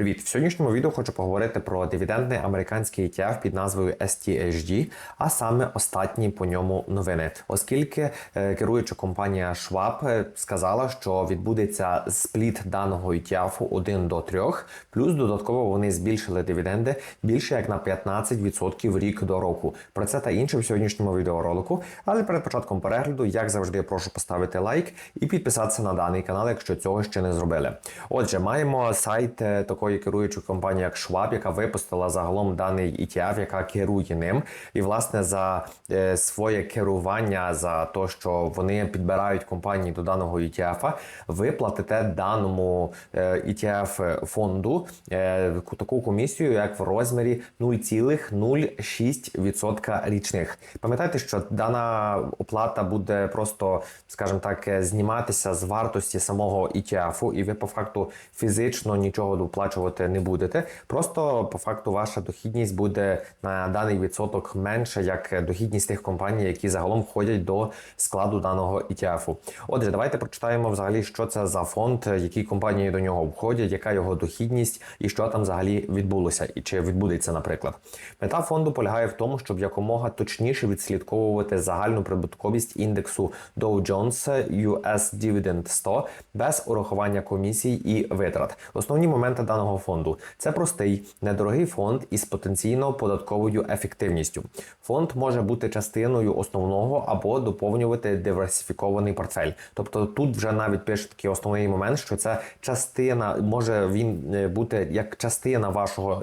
Привіт! В сьогоднішньому відео хочу поговорити про дивідендний американський ETF під назвою STHD, а саме останні по ньому новини, оскільки е, керуюча компанія Schwab е, сказала, що відбудеться спліт даного ETF 1 до 3, плюс додатково вони збільшили дивіденди більше як на 15% рік до року. Про це та інше в сьогоднішньому відеоролику. Але перед початком перегляду, як завжди, прошу поставити лайк і підписатися на даний канал, якщо цього ще не зробили. Отже, маємо сайт е, такої керуючої компанії, як Schwab, яка випустила загалом даний ETF, яка керує ним. І власне за е, своє керування за те, що вони підбирають компанії до даного ETF, ви платите даному е, ETF фонду е, таку комісію, як в розмірі 0,06% річних. Пам'ятайте, що дана оплата буде просто, скажімо так, зніматися з вартості самого ETF, і ви по факту фізично нічого доплачувати не будете. Просто по факту ваша дохідність буде на даний відсоток менше, як дохідність тих компаній, які загалом входять до складу даного ETF. Отже, давайте прочитаємо взагалі, що це за фонд, які компанії до нього входять, яка його дохідність і що там взагалі відбулося, і чи відбудеться, наприклад. Мета фонду полягає в тому, щоб якомога точніше відслідковувати загальну прибутковість індексу Dow Jones US Dividend 100 без урахування комісій і витрат. Основні моменти даного фонду це простий, недорогий фонд із потенційно податковою ефективністю. Фонд може бути частиною основного або доповнювати диверсифікований портфель. Тобто тут вже навіть пише такий основний момент, що це частина, може він е, бути як частина вашого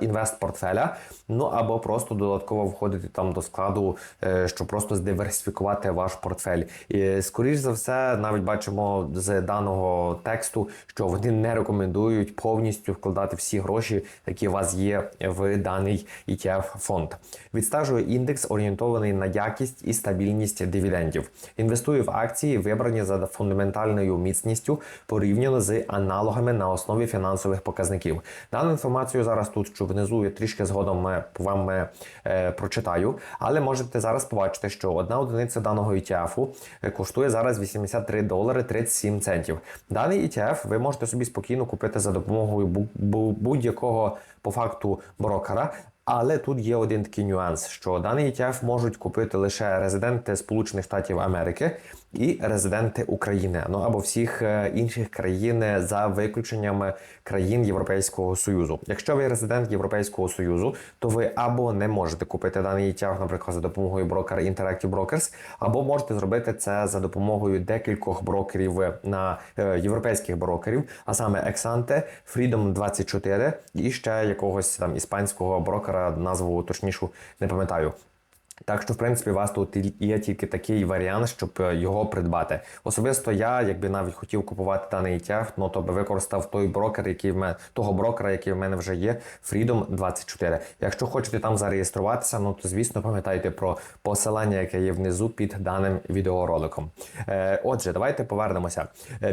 інвест-портфеля, ну або просто додатково входити там до складу, е, щоб просто здиверсифікувати ваш портфель. І скоріш за все, навіть бачимо з даного тексту, що вони не рекомендують повністю вкладати всі гроші, які у вас є в даний ETF фонд. Відстежує індекс, орієнтований на якість і стабільність дивідендів. Інвестує в акції, вибрані за фундаментальною міцністю порівняно з аналогами на основі фінансових показників. Дану інформацію зараз тут, що внизу я трішки згодом вам е, прочитаю, але можете зараз побачити, що одна одиниця даного ETF коштує зараз 83 долари 37 центів. Даний ETF ви можете собі спокійно купити за допомогою будь-якого по факту брокера. Але тут є один такий нюанс, що даний ETF можуть купити лише резиденти Сполучених Штатів Америки і резиденти України, ну або всіх е, інших країн за виключенням країн Європейського Союзу. Якщо ви резидент Європейського Союзу, то ви або не можете купити даний ETF, наприклад, за допомогою брокера Interactive Brokers, або можете зробити це за допомогою декількох брокерів на е, європейських брокерів, а саме Exante, Freedom 24 і ще якогось там іспанського брокера, назву точнішу не пам'ятаю. Так що, в принципі, у вас тут є тільки такий варіант, щоб е, його придбати. Особисто я, якби навіть хотів купувати даний ETF, ну то би використав той брокер, який в мене того брокера, який в мене вже є, Freedom 24. Якщо хочете там зареєструватися, ну то звісно пам'ятайте про посилання, яке є внизу під даним відеороликом. Е, Отже, давайте повернемося.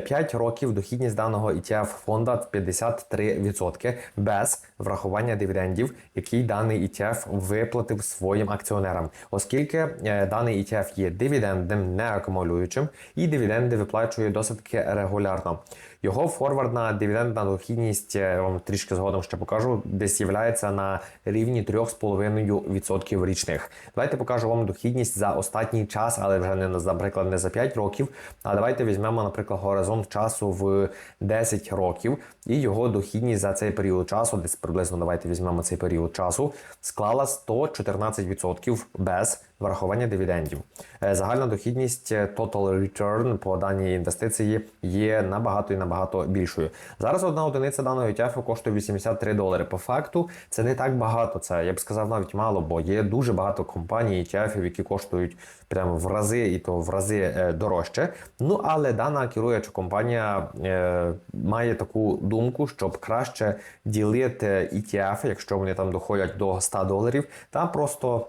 5 е, років дохідність даного ETF фонда 53% без врахування дивідендів, який даний ETF виплатив своїм акціонерам оскільки е, даний ETF є дивідендним, не акумулюючим, і дивіденди виплачує досить регулярно. Його форвардна дивідендна дохідність, я вам трішки згодом ще покажу, десь являється на рівні 3,5% річних. Давайте покажу вам дохідність за останній час, але вже не наприклад не за 5 років. А давайте візьмемо, наприклад, горизонт часу в 10 років, і його дохідність за цей період часу, десь приблизно давайте візьмемо цей період часу, склала 114% без врахування дивідендів. Е, загальна дохідність е, Total Return по даній інвестиції є набагато і набагато більшою. Зараз одна одиниця даного ETF коштує 83 долари. По факту це не так багато. Це я б сказав навіть мало, бо є дуже багато компаній ETF, які коштують прямо в рази, і то в рази е, дорожче. Ну але дана керуюча компанія е, має таку думку, щоб краще ділити ETF, якщо вони там доходять до 100 доларів, та просто.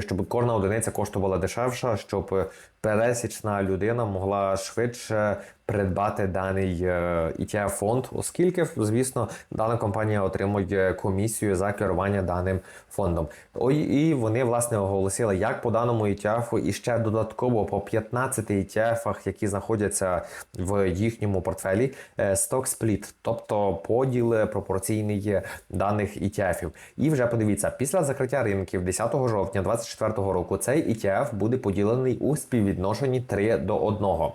Щоб кожна одиниця коштувала дешевше, щоб пересічна людина могла швидше придбати даний е, ETF фонд, оскільки, звісно, дана компанія отримує комісію за керування даним фондом. І вони власне оголосили, як по даному ETF, і ще додатково по 15 ETF, які знаходяться в їхньому портфелі, е, stock split, тобто поділ пропорційний даних ETF. І вже подивіться, після закриття ринків 10 жовтня 2024 року цей ETF буде поділений у співвідношенні 3 до 1.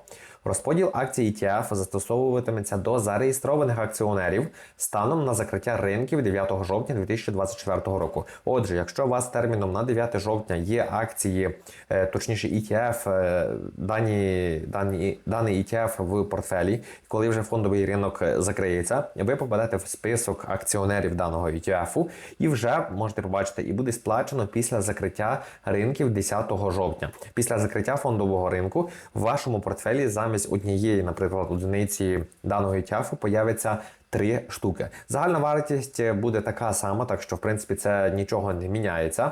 Розподіл акцій ETF застосовуватиметься до зареєстрованих акціонерів станом на закриття ринків 9 жовтня 2024 року. Отже, якщо у вас терміном на 9 жовтня є акції, е, точніше ETF, е, дані, дані, даний ETF в портфелі, коли вже фондовий ринок е, закриється, ви попадете в список акціонерів даного ETF і вже можете побачити, і буде сплачено після закриття ринків 10 жовтня. Після закриття фондового ринку в вашому портфелі замість однієї, наприклад, одиниці даного ETF появиться три штуки. Загальна вартість буде така сама, так що в принципі це нічого не міняється.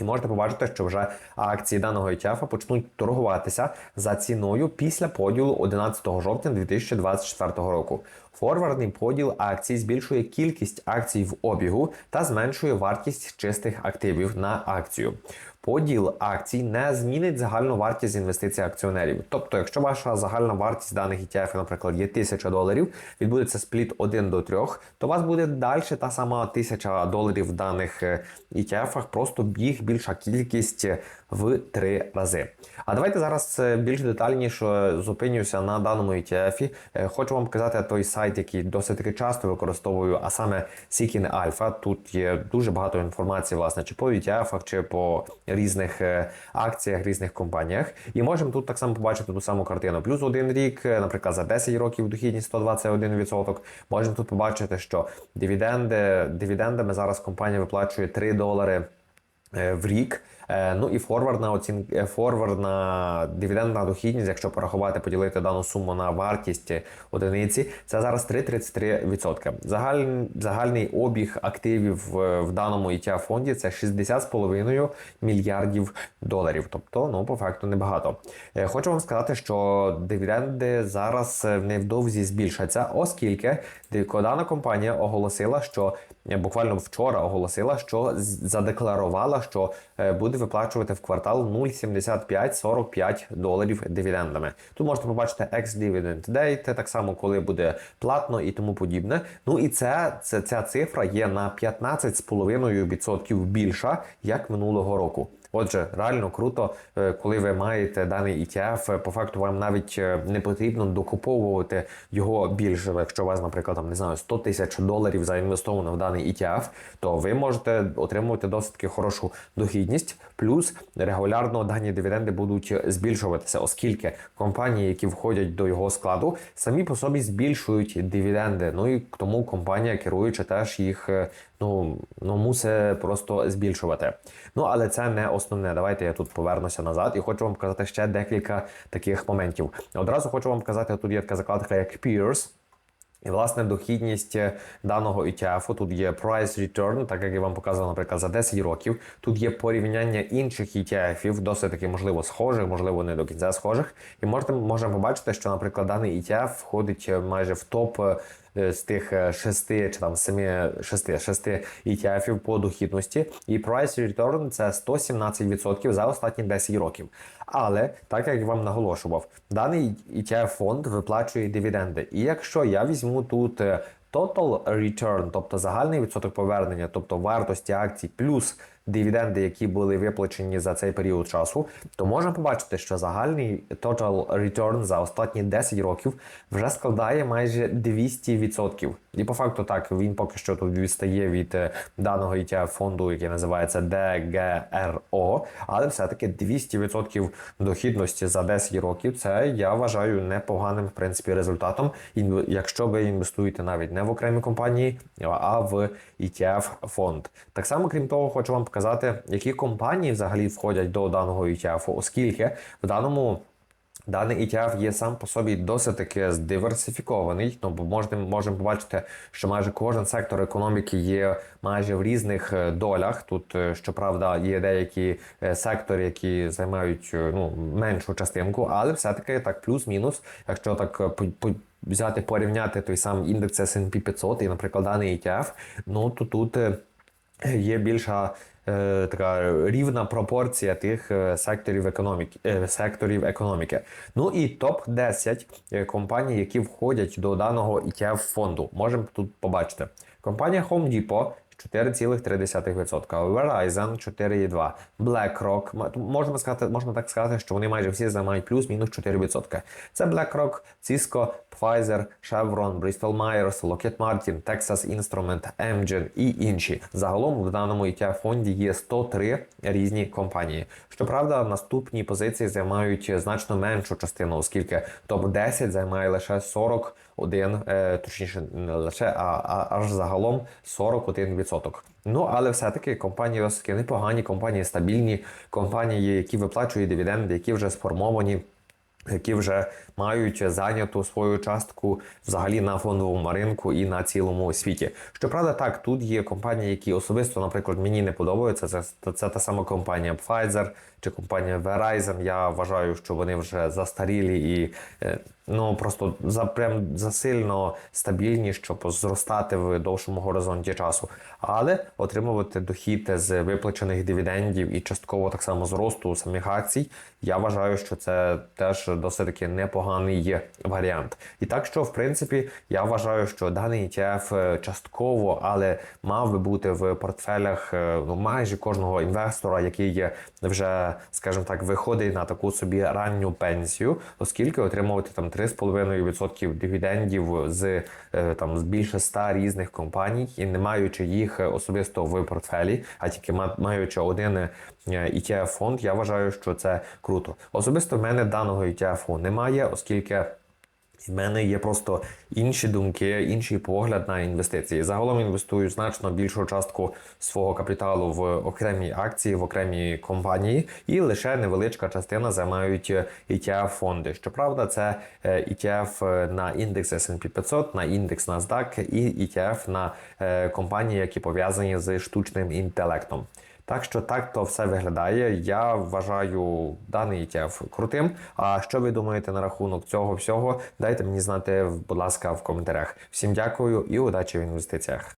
І можете побачити, що вже акції даного ETF почнуть торгуватися за ціною після поділу 11 жовтня 2024 року. Форвардний поділ акцій збільшує кількість акцій в обігу та зменшує вартість чистих активів на акцію. Поділ акцій не змінить загальну вартість інвестицій акціонерів. Тобто, якщо ваша загальна вартість даних ETF, наприклад, є 1000 доларів, відбудеться спліт 1 до 3, то у вас буде далі та сама 1000 доларів в даних ETF, просто їх більша кількість в 3 рази. А давайте зараз більш детальніше зупинюся на даному ETF. Хочу вам показати той сайт, який досить таки часто використовую, а саме Seeking Alpha. Тут є дуже багато інформації, власне, чи по ETF, чи по різних е, акціях, різних компаніях. І можемо тут так само побачити ту саму картину. Плюс один рік, е, наприклад, за 10 років дохідність 121%. Можемо тут побачити, що дивіденди, дивідендами зараз компанія виплачує 3 долари е, в рік. Е, ну і форвардна оцінка, е, форвардна дивідендна дохідність, якщо порахувати, поділити дану суму на вартість одиниці, це зараз 3,33%. Загальний, загальний обіг активів в, даному ETF фонді це 60,5 мільярдів доларів. Тобто, ну по факту небагато. Е, хочу вам сказати, що дивіденди зараз невдовзі збільшаться, оскільки дана компанія оголосила, що буквально вчора оголосила, що задекларувала, що буде буде виплачувати в квартал 0,75-45 доларів дивідендами. Тут можете побачити ex-dividend date, так само, коли буде платно і тому подібне. Ну і це, це ця цифра є на 15,5% більша, як минулого року. Отже, реально круто, е, коли ви маєте даний ETF, по факту вам навіть е, не потрібно докуповувати його більше. Якщо у вас, наприклад, там не знаю 100 тисяч доларів заінвестовано в даний ETF, то ви можете отримувати досить таки хорошу дохідність. Плюс регулярно дані дивіденди будуть збільшуватися, оскільки компанії, які входять до його складу, самі по собі збільшують дивіденди. Ну і тому компанія керуюча теж їх е, ну, ну мусить просто збільшувати. Ну але це не основне. Давайте я тут повернуся назад і хочу вам показати ще декілька таких моментів. Одразу хочу вам показати, тут є така закладка, як Peers. І, власне, дохідність даного ETF, тут є price return, так як я вам показував, наприклад, за 10 років. Тут є порівняння інших ETF, досить таки, можливо, схожих, можливо, не до кінця схожих. І можете, можемо побачити, що, наприклад, даний ETF входить майже в топ Е, з тих е, шести чи там семи шести шести ETF по дохідності, і price return – це 117% за останні 10 років. Але так як я вам наголошував, даний ETF фонд виплачує дивіденди. І якщо я візьму тут е, total return, тобто загальний відсоток повернення, тобто вартості акцій плюс дивіденди, які були виплачені за цей період часу, то можна побачити, що загальний total return за останні 10 років вже складає майже 200%. І по факту так він поки що тут відстає від е, даного ETF фонду, який називається DGRO, але все-таки 200% дохідності за 10 років. Це я вважаю непоганим в принципі результатом. якщо ви інвестуєте навіть не в окремі компанії, а в ETF фонд. Так само, крім того, хочу вам показати, які компанії взагалі входять до даного ETF, оскільки в даному Даний ETF є сам по собі досить таки здиверсифікований. Ну, бо можемо, можемо побачити, що майже кожен сектор економіки є майже в різних е, долях. Тут, е, щоправда, є деякі е, сектори, які займають ну, меншу частинку, але все-таки так плюс-мінус, якщо так по- взяти порівняти той самий індекс S&P 500 і, наприклад, даний ETF, ну то тут є більша е, така рівна пропорція тих е, секторів економіки, е, секторів економіки. Ну і топ 10 компаній, які входять до даного ETF фонду. Можемо тут побачити. Компанія Home Depot 4,3%, Verizon 4,2%, BlackRock, можна сказати, можна так сказати, що вони майже всі займають плюс-мінус 4%. Це BlackRock, Cisco, Pfizer, Chevron, Bristol Myers, Lockheed Martin, Texas Instrument, Amgen і інші. Загалом в даному ETF фонді є 103 різні компанії. Щоправда, наступні позиції займають значно меншу частину, оскільки топ-10 займає лише 41, е, точніше, не лише, а, а аж загалом 41%. Ну, але все-таки компанії розвитки непогані, компанії стабільні, компанії, які виплачують дивіденди, які вже сформовані які вже мають зайняту свою частку взагалі на фондовому ринку і на цілому світі. Щоправда, так тут є компанії, які особисто, наприклад, мені не подобаються. Це, це та сама компанія Pfizer чи компанія Verizon. Я вважаю, що вони вже застарілі і е, ну просто за прям засильно стабільні, щоб зростати в довшому горизонті часу. Але отримувати дохід з виплачених дивідендів і частково так само зросту самих акцій. Я вважаю, що це теж досить таки непоганий варіант. І так що, в принципі, я вважаю, що даний ETF е, частково, але мав би бути в портфелях е, ну, майже кожного інвестора, який вже, скажімо так, виходить на таку собі ранню пенсію, оскільки отримувати там 3,5% дивідендів з е, там з більше 100 різних компаній і не маючи їх особисто в портфелі, а тільки маючи один е, ETF фонд, я вважаю, що це круто. Особисто в мене даного ETF немає, оскільки. В мене є просто інші думки, інший погляд на інвестиції. Загалом інвестую значно більшу частку свого капіталу в окремі акції, в окремі компанії, і лише невеличка частина займають ETF фонди. Щоправда, це е, ETF на індекс S&P 500, на індекс NASDAQ і ETF на е, компанії, які пов'язані з штучним інтелектом. Так що так то все виглядає. Я вважаю даний ETF крутим. А що ви думаєте на рахунок цього всього? Дайте мені знати, будь ласка, в коментарях. Всім дякую і удачі в інвестиціях.